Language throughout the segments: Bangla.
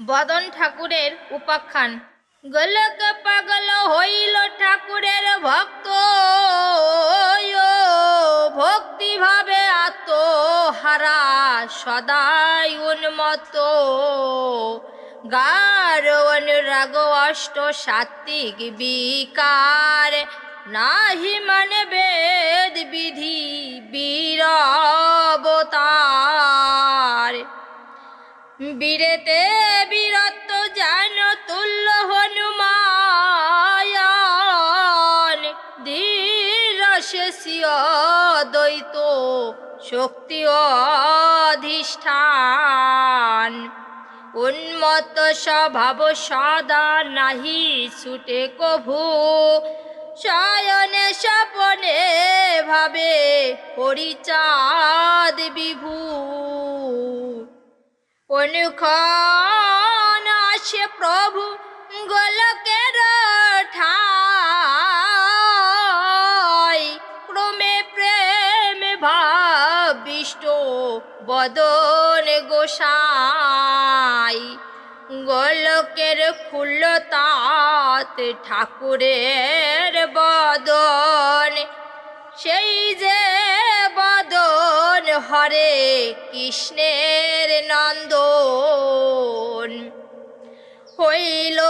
বদন ঠাকুরের উপাখ্যান। গোলক পাগল হইল ঠাকুরের ভক্ত, ও ভক্তি ভাবে আত্মহারা সদাই উন্মত্ত। গার অনুরাগ অষ্ট সাত্বিক বিকার, নাহি মানে বেদ বিধি বীর অবতার বীরেতে বীরত্ব যেন তুল্য হনুমায়ন। ধীরশেষীয় দ্বৈত শক্তি অধিষ্ঠান। উন্মত্ত স্বভাব সদা নাহি ছুটে কভু। শয়নে স্বপনে ভাবে হরিচাঁদ বিভু। অনুক্ষণ আসে প্রভু গোলকের ঠাই। ক্রমে প্রেম ভাবিষ্ট বদন গোসাই। গোলকের খুল্ল তাত ঠাকুরের বদন। সেই যে হরে কৃষ্ণের নন্দন। হইল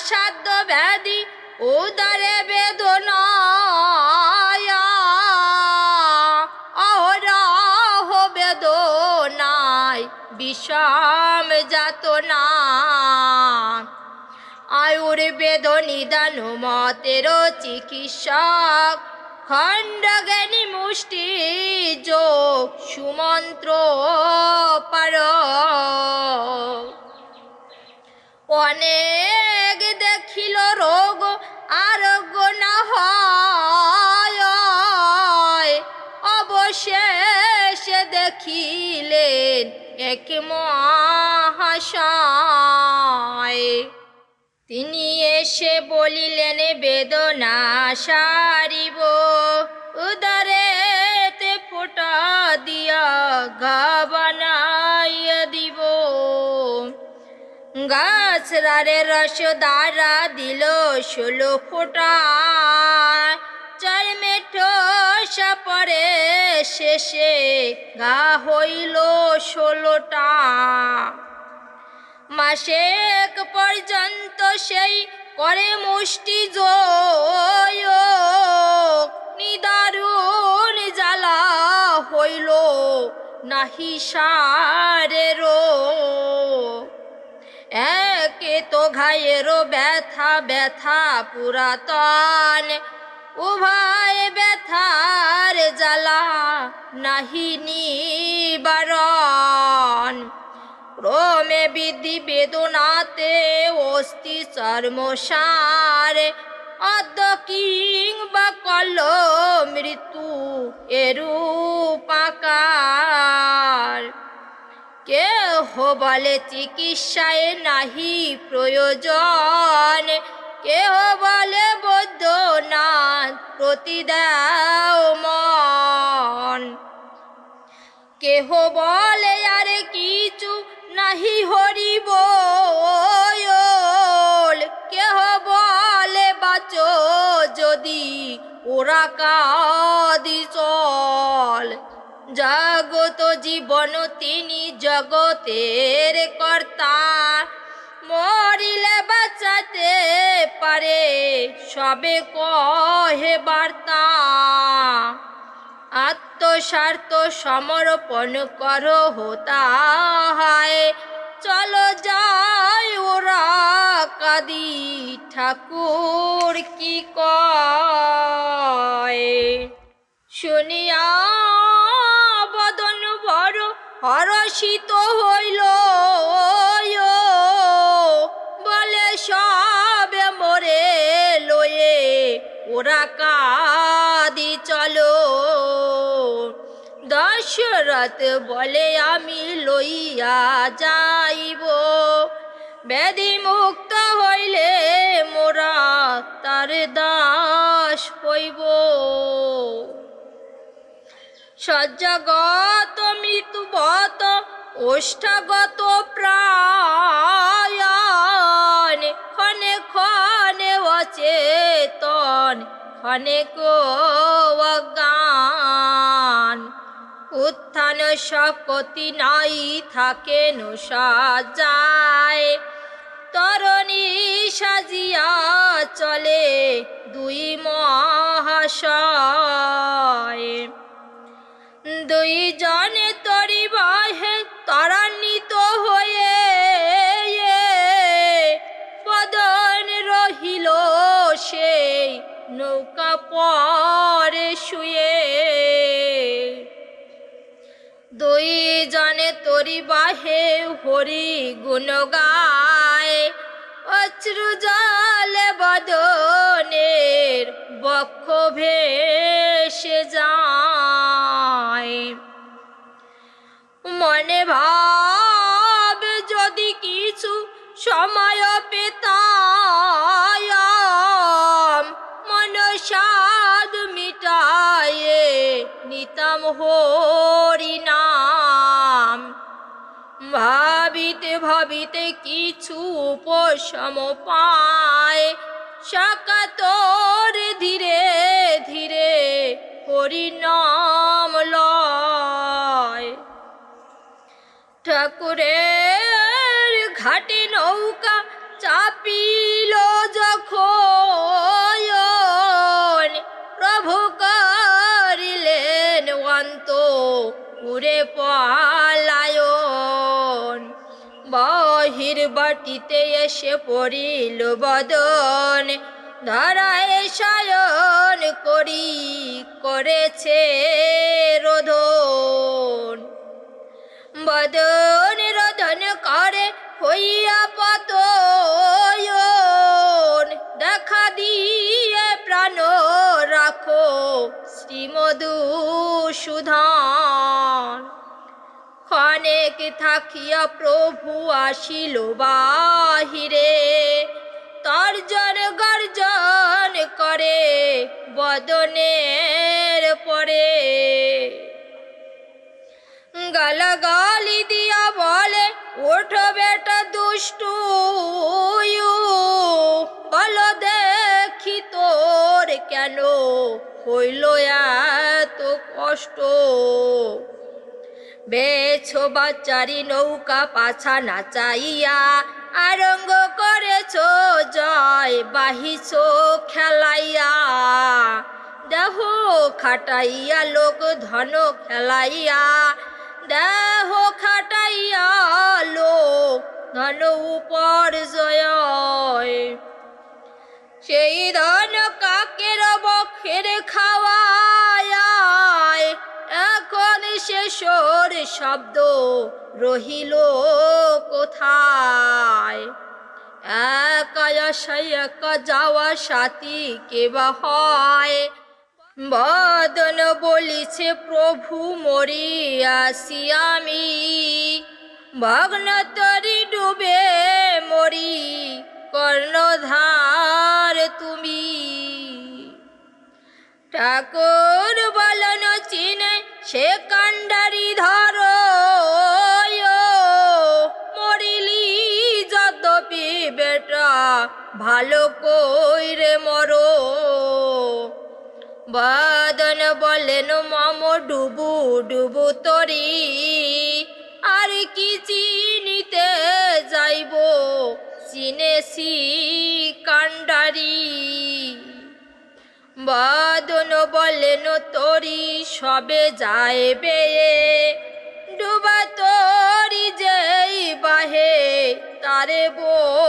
সাধ্য ব্যাধি, উদরে বেদনায়া। অহরহ বেদনায় বিষম যাতনা। আয়ুর্বেদ নিদান মতের চিকিৎসক খণ্ডজ্ঞানী মুষ্টি যোগ সুমন্ত্র পার। অনেক দেখিল রোগ, আরোগ্য না হয়। অবশেষে দেখিলেন এক মহাশয়। তিনি এসে বলিলেন, বেদনা সারিব দিয়া গা বানাইয়া দিব গাছ রারে রস দ্বারা দিল ষোলো ফোটা। চর্মে ঠোসা পরে শেষে গা হইল ষোলোটা। মাসেক পর্যন্ত সেই করে মুষ্টি জয়। নিদারুণ জ্বালা হইল। নাহি সারের একে তো ঘায়েরও ব্যথা ব্যথা পুরাতন। উভয় ব্যথার জ্বালা নাহি নিবারণ। ক্রমে বিধি বেদনাতে অস্থি চর্মসার। অদ্য কিংবা কল মৃত্যু এরূপাকার বলে, চিকিৎসায় নাহি প্রয়োজন। কেহ বলে, বৈদ্যনাথ, প্রতিদাও মন। কেহ বলে, আর কিছু নাহি হরিব কেহ বলে, বাঁচো যদি ওরা কাদি চল। জগত জীবন তিনি জগতের কর্তা। মরিলে বাঁচাতে পারে, সবে কহে বার্তা। আত্মস্বার্থ সমর্পণ করো হতা হয় চলো যাই ওরা, কাদি ঠাকুর কি কয়। শুনিয়া বড় হরষিত হইল বলে, সবে মরে লয়ে ওরা কাদি, চলো। দশরথ বলে, আমি লইয়া যাইব। ব্যাধি মুক্ত হইলে মোরা তার দাস হইব। সজ্জাগত মৃত্যুবত ওষ্ঠাগত প্রায় ক্ষণে ক্ষণে অচেতন, ক্ষণে অজ্ঞান। উত্থান শপতি নাই থাকে যায়। তরণী সাজিয়া চলে দুই মহাশয়। দুই জনে তরি বাহে, ত্বরান্বিত হয়ে বদন রহিল সেই নৌকা পরে শুয়ে। দুই জনে তরি বাহে, হরি গুণ গায়, অশ্রু জলে বদনের বক্ষ ভেসে যায়। মনে ভাব যদি কিছু সময় পেতাম, মনসাদ মিটায়ে নিতাম হরি নাম। ভাবিতে ভাবিতে কিছু উপশম পায়, সাকাতর ধীরে ধীরে হরিনাম লয়। ঠাকুরের ঘাটে নৌকা চাপিল যখন। প্রভু করিলেন অন্ত উড়ে পালায়ন। বাহির বাটিতে এসে পড়িল বদন। ধরায় সায়ন করি, করেছে রোধন বদন রোধন করে হইয়া পতয়ন। দেখা দিয়ে প্রাণ রাখো শ্রীমধু সুধান। ক্ষণেক থাকিয়া প্রভু আসিল বাহিরে। তর্জন গর্জন করে বদনের পরে। গালাগালি দিয়া বলে, ওঠো বেটা দুষ্টু বল দেখি তোর কেন হইল এত কষ্ট? বেছো বাচ্চারি নৌকা পাছা নাচাইয়া আরঙ্গ করেছ, জয় বাহিছ খেলাইয়া। দেহ খাটাইয়া, লোক ধন খেলাইয়া। দেহ খাটাইয়া, লোক ধন উপর জয় সেই ধন কাকের বক্ষের খাওয়ায় এখন শেষর শব্দ রহিল কোথায়? একা একা যাওয়া সাথী কেবা হয়? বদন বলিছে, প্রভু মরি আসি আমি। ভগ্ন তরি ডুবে মরি, কর্ণধার তুমি। ঠাকুর বলন চিনে সে কান্ডারি ধর মরিলি যদ্যপি বেটা ভালো কইরে মরো। বদন বলেন, মম ডুবু ডুবু তরি, আর কি চিনিতে যাইব? চিনেছি কান্ডারি বদন বলেন তরি সবে যাইবে ডুবা তরি যেই বাহে তারে বলি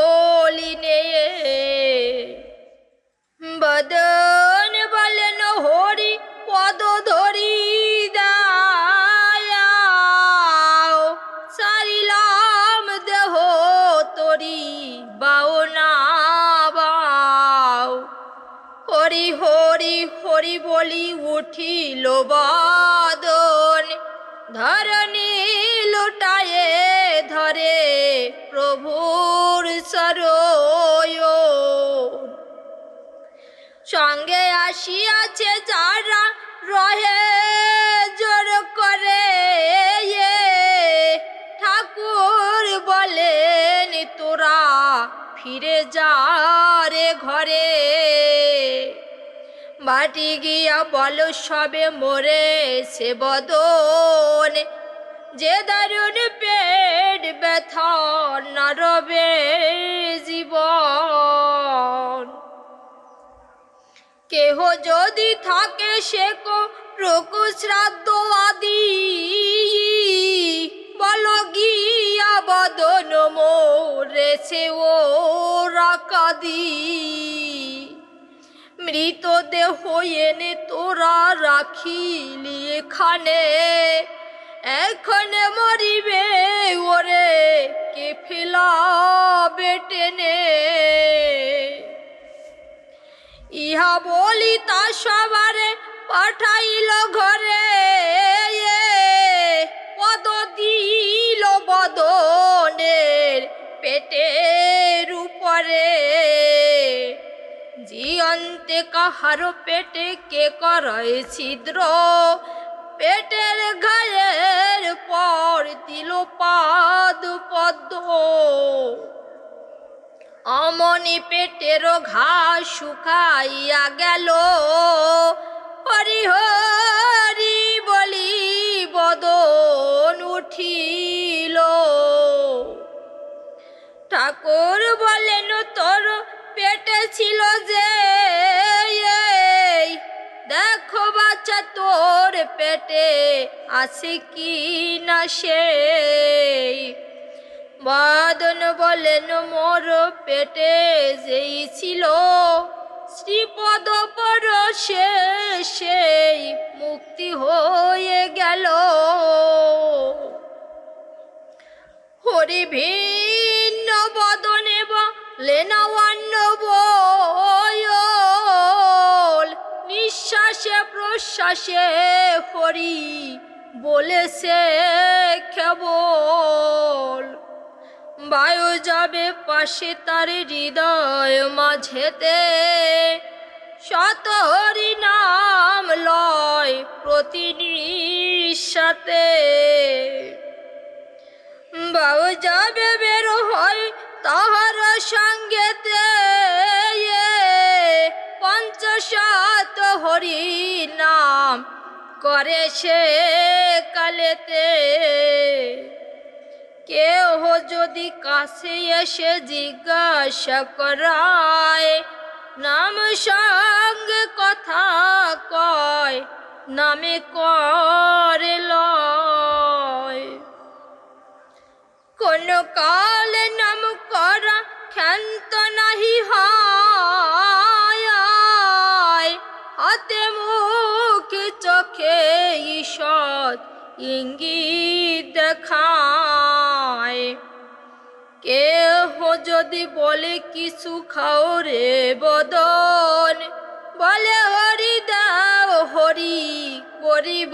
উঠিল বদন, ধরণী লুটায়ে ধরে প্রভুর সরয়। সঙ্গে আসিয়াছে যারা রহে জোর করে ঠাকুর বলেন, তোরা ফিরে যা রে ঘরে। মাটি গিয়া বলো, সবে মরে সে বদন। যে দারুণ পেট ব্যথা, নরবে জীবন। কেহ যদি থাকে সে কো রকু শ্রাদ্ধ আদি। বল গিয়া বদন মোরেছে ও রাকাদি মৃতদেহ এনে তোরা রাখিলি এখানে। এখানে মরিবে ওরে, কে ফেলা বেটেনে ইহা বলি তা সবারে পাঠাইল ঘরে। পদ দিল বদনের পেটের জিয়ন্তে কাহার পেটে কে করে ছিদ্র? পেটের ঘায়ের পর দিল পাদ পদ্ম। অমনি পেটের ঘাস শুকাইয়া গেল। হরি হরি বলি বদন উঠিল। ঠাকুর বলেন, তোর পেটে ছিল যে দেখো বাচ্চা, তোর পেটে আছে কি না সেই। বাদন বলেন, মোর পেটে যেই ছিল শ্রীপদ পর সেই মুক্তি হয়ে গেল। হরি ভিন্ন বদনে লেনাওয়ান্ন নিঃশ্বাসে প্রশ্বাসে হরি, বলেছে কেবল। বায়ু যাবে পাশে তার হৃদয় মাঝেতে শত হরি নাম লয় প্রতি নিঃশ্বাতে বাউ যাবে বের হয় তাহার সঙ্গেতে পঞ্চশত হরি নাম করে সে কালেতে। কেহ যদি কাছে এসে জিজ্ঞাসা করায়, নাম সঙ্গে কথা কয়, নামে করে লয়। কোন কাল নাম করা, ক্ষান্ত নাহি হয়। হাতে মুখ, চোখে ঈষৎ ইঙ্গিত দেখায়। কেহ যদি বলে, কিছু খাও রে বদন বলে, হরি দাও, হরি করিব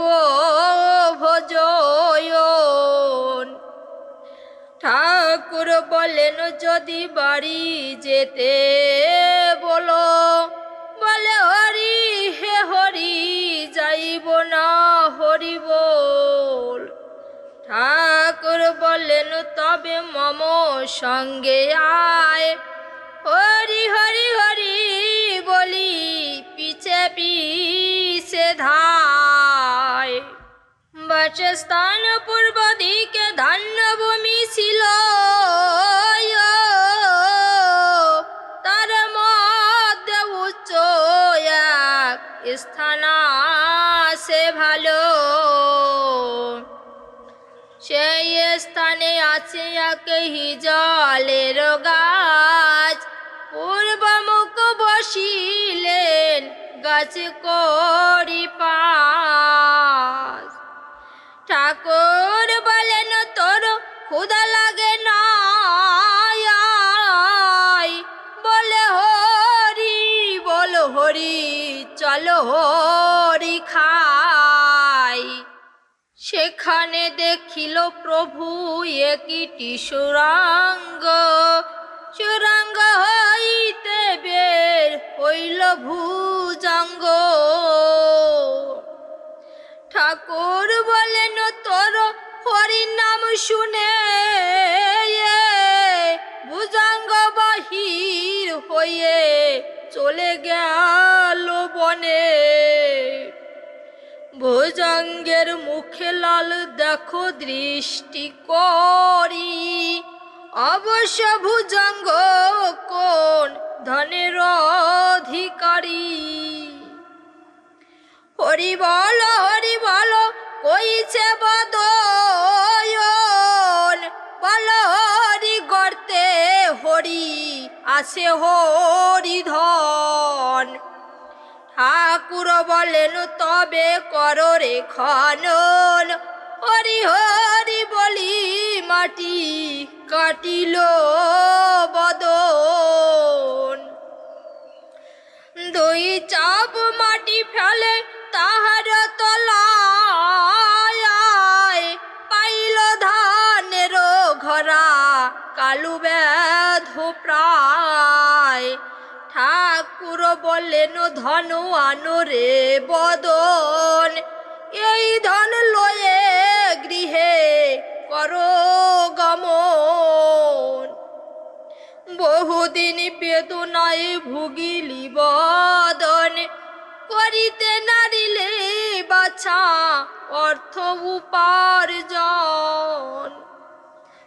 বলেন, যদি বাড়ি যেতে বলো, বলে হরি হে হরি, যাইব না হরি বল। ঠাকুর বলেন, তবে মম সঙ্গে আয়। হরি হরি হরি বলি, পিছে পিছে ধায়। বাসস্থান পূর্ব দিকে ধান্য ভূমি ছিল। আছে একই জলের গাছ। পূর্বমুখ বসিলেন গাছ করি পাশ ঠাকুর বলেন তোর ক্ষুদা লাগে সেখানে দেখিল প্রভু একটি সুরাঙ্গ। সুরাঙ্গ হইতে বের হইল ভুজঙ্গ। ঠাকুর বলেন, তোর হরির নাম শুনে ভুজঙ্গ বাহির হয়ে চলে গেল বনে। ভুজঙ্গের মুখে লাল দেখো দৃষ্টি করি। অবশ্য ভুজঙ্গ কোন ধনের অধিকারী? হরি বল হরি বল, কইছে বদয়ন? বল, হরি গর্তে হরি আসে হরি ধন। ঠাকুর বলেন, তবে কর রে খনন। হরি হরি বলি, মাটি কাটিল বদন। দুই চাপ মাটি ফেলে তাহার তলায় পাইল ধানের ঘরা কালু ব্যাধ প্রায়। ঠাকুর বললেন ধন আনো রে বদন। এই ধন লয়ে গৃহে করো গমন। বহুদিন বেদনায় ভুগিলি বদন। করিতে নারিলে বাছা অর্থ উপার্জন।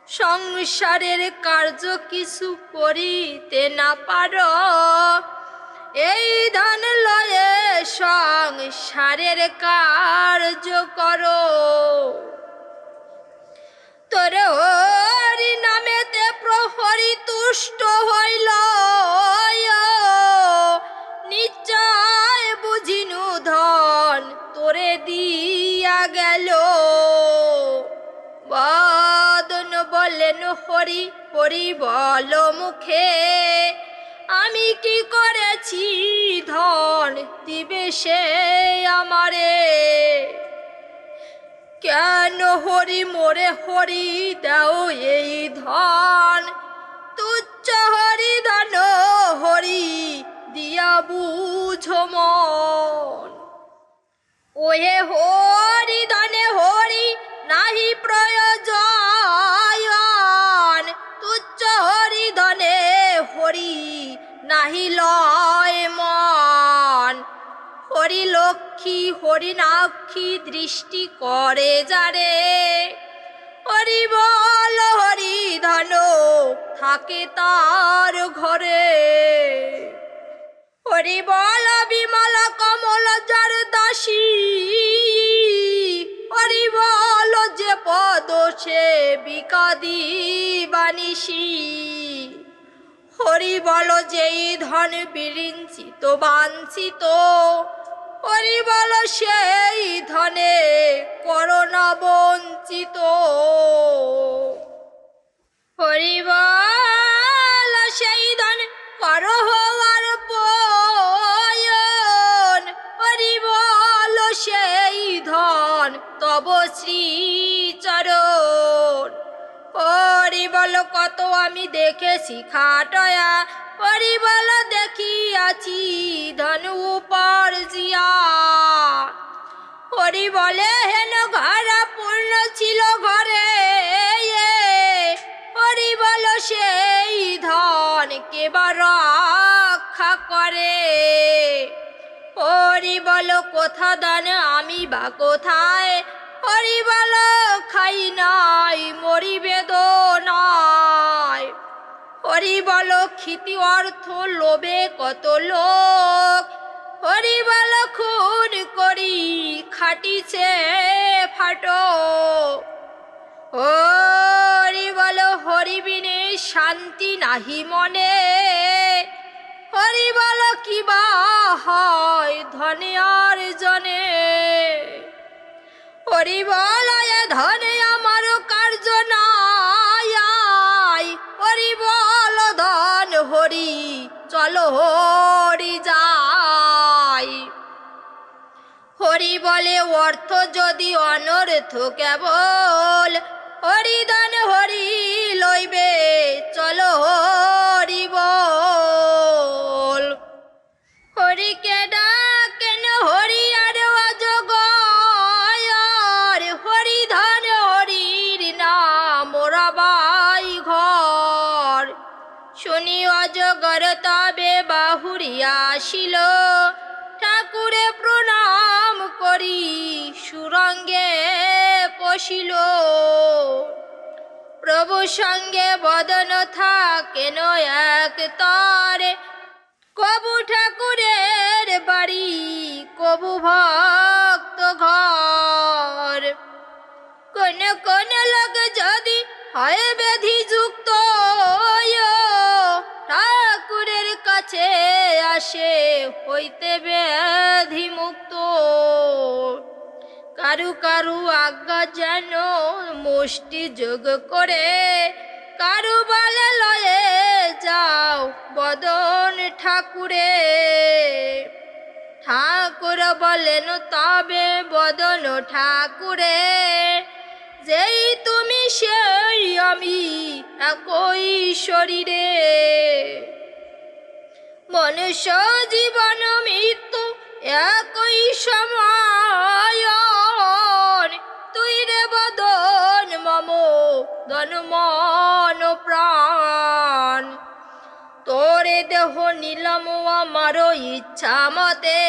সংসারের কার্য কিছু করিতে না পার। এই ধন লয়ে সংসারের কার্য করো। তোর নামেতে প্রহরী তুষ্ট হইল। নিশ্চয় বুঝিনু ধন তোরে দিয়া গেল। বদন বললেন হরি হরি বল মুখে। আমি কি করেছি? ধন দিবে সে আমারে। কেন হরি মোরে হরি দাও এই ধন? তুচ্ছ হরি ধন হরি দিয়া বুঝো মন। ওহে হরি ধনে হরি, নাহি প্রয়োজন। তুচ্ছ হরি ধনে হরি নাহি লয় মন। হরি লক্ষ্মী হরিণাক্ষী দৃষ্টি করে যারে। হরি বল, হরি ধন, থাকে তার ঘরে। হরি বল, বিমল, কমল, যার দাসী। হরি বল, যে পদ সে বিকাদি বানিসী হরি বল যেই ধন বিরিঞ্চিত, বাঞ্ছিত। হরি বল সেই ধনে করোনা বঞ্চিত হরি বল সেই ধন হওয়ার পয়ন। হরি বল সেই ধন তব শ্রীচরণ। বল কত আমি দেখেছি খাটয়া। হরি বল দেখিয়াছি ধন উপর জিয়া। হরি বলে হেন ঘরা পূর্ণ ছিল ঘরে এ, বল সেই ধন কেবার রক্ষা করে? হরি বল কোথা দান আমি বা কোথায় হরি বল, খাই নাই মরি বেদনায় হরি বল, ক্ষিতি অর্থ লোভে কত লোক। হরিবল খুন করি, খাটিছে ফাটো। হরি বল, হরি শান্তি নাহি মনে। হরি বল, কি হয় ধনে আর জনে হরি বল ধনে আমার কার্য নাই। হরি ধন হরি, চলো হরি যাই। হরি বলে অর্থ যদি অনর্থ কেবল হরিদান হরি লইবে, চলো হরি বল। হরিকে ডাকেন আসিল। ঠাকুরে প্রণাম করি, সুরঙ্গে পশিল প্রভু সঙ্গে বদন থাকেন এক তরে। কবু ঠাকুরের বাড়ি, কবু ভক্ত ঘর। কোন কোন লোক যদি হয় ব্যাধি যুক্ত কাছে আসে হইতে ব্যাধি মুক্ত কারু কারু আজ্ঞা যেন মুষ্টি যোগ করে, কারু বলে লয়ে যাও বদন ঠাকুরে। ঠাকুর বলেন, তবে বদন ঠাকুরে, যেই তুমি সেই আমি একই শরীরে। মনুষ্য জীবন মৃত্যু একই সময়। তুই রে বদন মম, ধন মন প্রাণ। তোরে দেহ নিলাম আমার ইচ্ছা মতে।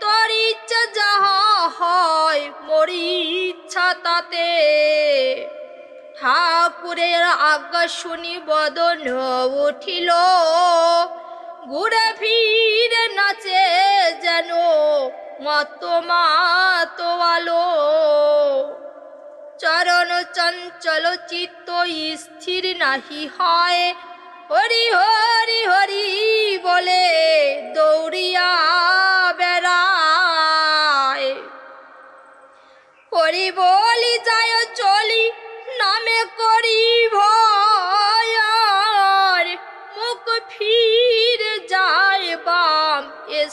তোর ইচ্ছা যাহা হয়, মোর ইচ্ছা তাতে। ঠাকুরের আজ্ঞা শুনি বদন উঠিল। ঘুরে ফিরে নাচে যেন মত মাত আলো। চরণ চঞ্চল চিত্ত স্থির নাহি হয়। হরি হরি হরি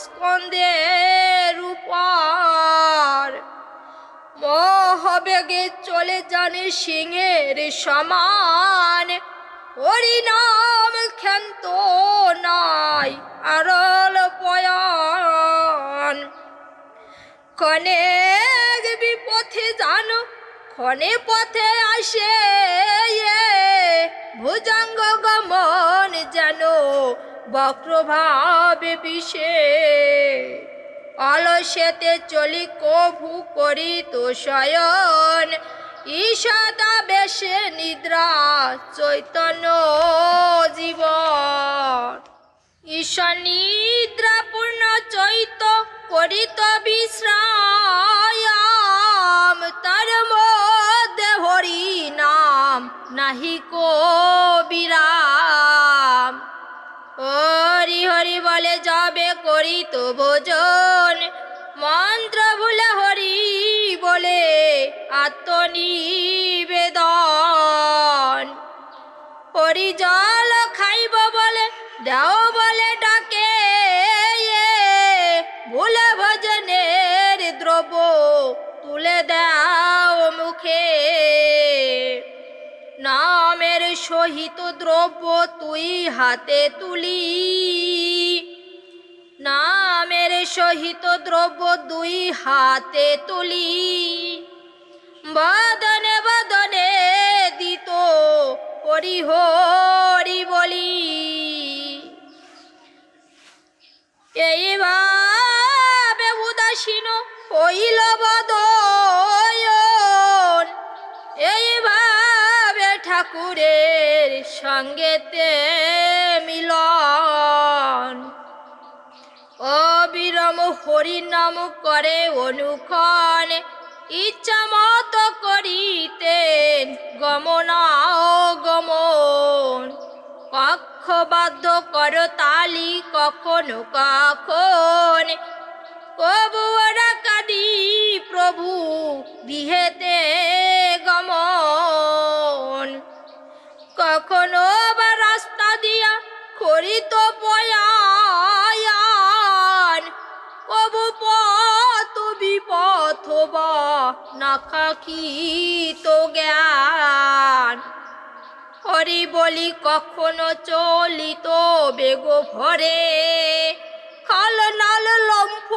স্কন্দের উপর মহাবেগে চলে জানে সিংহের সমান। হরিনাম ক্ষান্ত নাই, আরল পয়ান। কনেক বিপথে জানো ক্ষণে পথে আসে ভুজঙ্গ গমন যেন বক্রভাবে বিষে। অলসেতে চলি কভু করি তো শয়ন। ঈশাদা বেশে নিদ্রা চৈতন্য জীবন। ঈশ্বর নিদ্রাপূর্ণ চৈত করিত বিশ্রাম তার মধ্যে হরি নাম নাহি কো বিরাম। হরি হরি বলে, যাবে করি তো ভোজন। মন্ত্র ভুলে হরি বলে, আত্মনিবেদন। হরি জল খাইব বলে, দেও বলে সহিত দ্রব্য তুই হাতে তুলি। নামের সহিত দ্রব্য দুই হাতে তুলি। বদনে বদনে দিত হরি হরি বলি। এইভাবে উদাসীন হইল বদয়ন। এইভাবে ঠাকুরের সঙ্গেতে মিলন। অবিরম হরি নাম করে অনুক্ষণ ইচ্ছা মতো করিতেন গমনা গমন। কর তালি কখনো কখন? কবুরা কাদি, প্রভু, গৃহেতে গমন। কখনো বা রাস্তা দিয়া করিত পয়ান কবু পথ বিপথ বা নাখাকিত জ্ঞান। হরি বলি, কখনো চলিত বেগ ভরে খাল নাল লম্ফ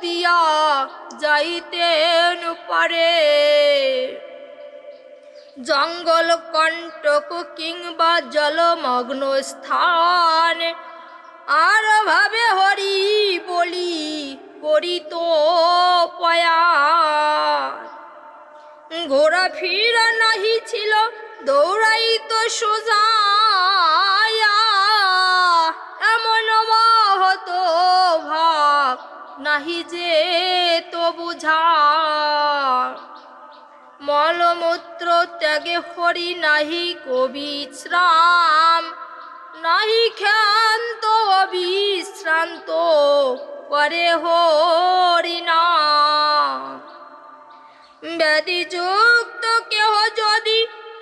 দিয়া যাইতেন পারে। জঙ্গল কণ্টক কিংবা জলমগ্ন স্থান। আর ভাবে হরি বলি করিত ঘোরা ফিরা নাহি ছিল, দৌড়াইত সোজায়া এমন মহত ভাব নাহি যে তো বুঝা মলমূত্র ত্যাগে হরি নাহি কবিশ্রাম নাহি ক্ষান্ত, অবিশ্রান্ত, করে হরি নাম। ব্যাধি যুক্ত কেহ যদি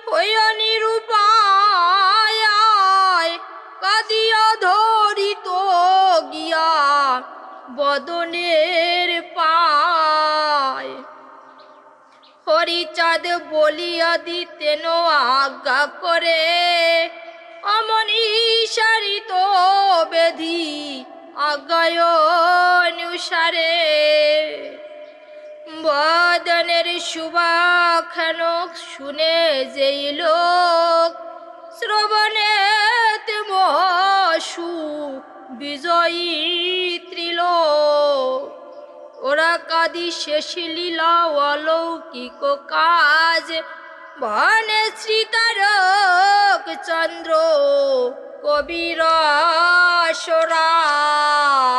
হইয় নিরূপায়, কাদিয়া ধরিত গিয়া বদনের পায়। হরিচাঁদ বলিয়া দিতেন আজ্ঞা করে, অমন ঈশারিত বেধি আজ্ঞায় অনুসারে বদনের শুভাখান শুনে যেই লোক শ্রবণে মহসু বিজয়ী ত্রিলোক ওরা কাদি শেষ লীলা অলৌকিক কাজ। ভানে শ্রীতারক চন্দ্র কবির সরাজ